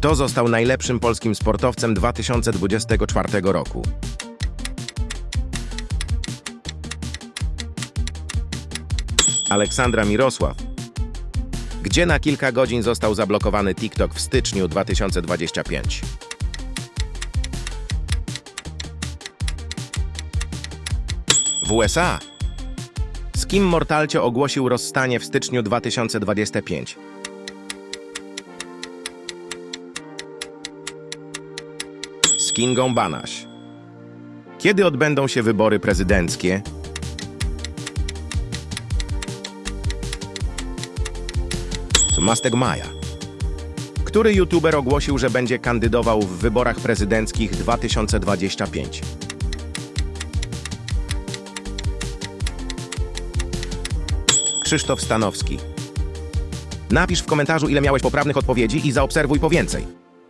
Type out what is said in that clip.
Kto został najlepszym polskim sportowcem 2024 roku? Aleksandra Mirosław. Gdzie na kilka godzin został zablokowany TikTok w styczniu 2025? W USA. Z kim Mortalcio ogłosił rozstanie w styczniu 2025? Kingą Banaś. Kiedy odbędą się wybory prezydenckie? Z Mastek Maja. Który youtuber ogłosił, że będzie kandydował w wyborach prezydenckich 2025? Krzysztof Stanowski. Napisz w komentarzu, ile miałeś poprawnych odpowiedzi i zaobserwuj po więcej.